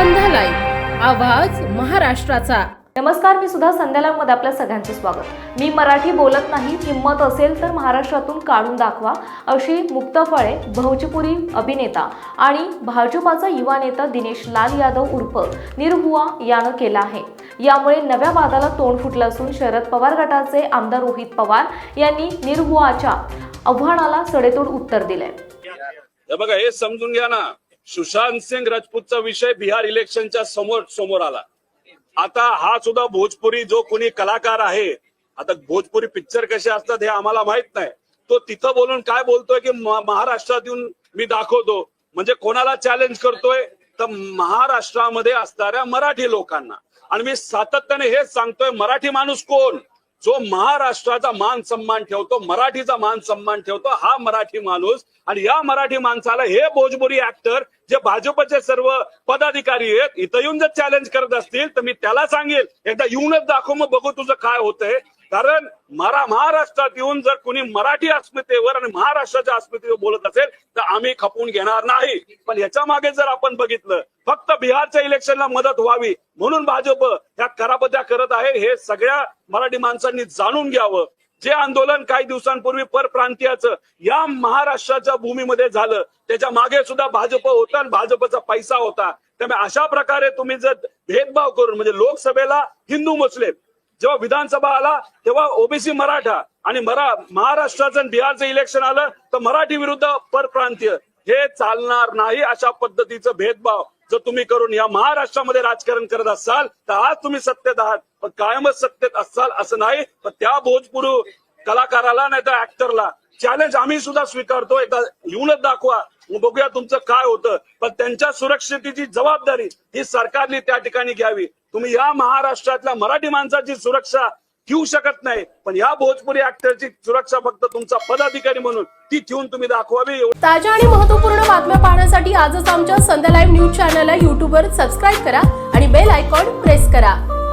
आवाज महाराष्ट्राचा. नमस्कार मी सुद्धा संध्यालामध्ये आपल्या सगळ्यांचे स्वागत. मी मराठी बोलत नाही हिंमत असेल तर महाराष्ट्रातून काढून दाखवा अशी मुक्त फळे भोजपुरी अभिनेता आणि भाजपाचा युवा नेता दिनेश लाल यादव उर्फ निरहुआ यानं केला आहे. यामुळे नव्या वादाला तोंड फुटलं असून शरद पवार गटाचे आमदार रोहित पवार यांनी निरहुआच्या आव्हानाला सडेतोड उत्तर दिलंय. हे बघा हे समजून घ्या ना. सुशांत सिंग राजपूतचा विषय बिहार इलेक्शनच्या समोर समोर आला. आता हा सुद्धा भोजपुरी जो कोणी कलाकार आहे आता भोजपुरी पिक्चर कसे असतात हे आम्हाला माहीत नाही. तो तिथं बोलून काय बोलतोय की महाराष्ट्रात येऊन मी दाखवतो. म्हणजे कोणाला चॅलेंज करतोय? तर महाराष्ट्रामध्ये असणाऱ्या मराठी लोकांना. आणि मी सातत्याने हेच सांगतोय मराठी माणूस कोण? जो महाराष्ट्राचा मान सन्मान ठेवतो मराठीचा मान सन्मान ठेवतो हा मराठी माणूस. आणि या मराठी माणसाला हे भोजपुरी ऍक्टर जे भाजपचे सर्व पदाधिकारी आहेत इथं येऊन जर चॅलेंज करत असतील तर मी त्याला सांगेल. एकदा येऊनच दाखव मग बघू तुझं काय होतंय. कारण मरा महाराष्ट्रात येऊन जर कुणी मराठी अस्मितेवर आणि महाराष्ट्राच्या अस्मितेवर बोलत असेल तर आम्ही खपून घेणार नाही. पण याच्या मागे जर आपण बघितलं फक्त बिहारच्या इलेक्शनला मदत व्हावी म्हणून भाजप ह्या करापत्या करत आहे हे सगळ्या मराठी माणसांनी जाणून घ्यावं. जे आंदोलन काही दिवसांपूर्वी परप्रांतीयाचं या महाराष्ट्राच्या भूमीमध्ये झालं. त्याच्यामागे सुद्धा भाजप होता आणि भाजपचा पैसा होता. त्यामुळे अशा प्रकारे तुम्ही जर भेदभाव करून म्हणजे लोकसभेला हिंदू मुस्लिम जेव्हा विधानसभा आला तेव्हा ओबीसी मराठा आणि मरा महाराष्ट्राचं बिहारचं इलेक्शन आलं तर मराठी विरुद्ध परप्रांतीय. हे चालणार नाही अशा पद्धतीचं भेदभाव जर तुम्ही करून या महाराष्ट्रामध्ये राजकारण करत असाल तर आज तुम्ही सत्तेत आहात. पण कायमच सत्तेत असाल असं नाही. पण त्या भोजपुरू कलाकाराला नाही तर ऍक्टरला चॅलेंज आम्ही सुद्धा स्वीकारतो. एकदा येऊनच दाखवा. मग बघूया तुमचं काय होतं. पण त्यांच्या सुरक्षितेची जबाबदारी ही सरकारने त्या ठिकाणी घ्यावी. तुम्ही या महाराष्ट्रातल्या मराठी माणसाची सुरक्षा ठेवू शकत नाही. पण या भोजपुरी ऍक्टरची सुरक्षा फक्त तुमचा पदाधिकारी म्हणून ती ठेवून तुम्ही दाखवावी. ताज्या आणि महत्त्वपूर्ण बातम्या पाहण्यासाठी आजच आमच्या संध्या लाईव्ह न्यूज चॅनलला युट्यूबवर सबस्क्राईब करा आणि बेल आयकॉन प्रेस करा.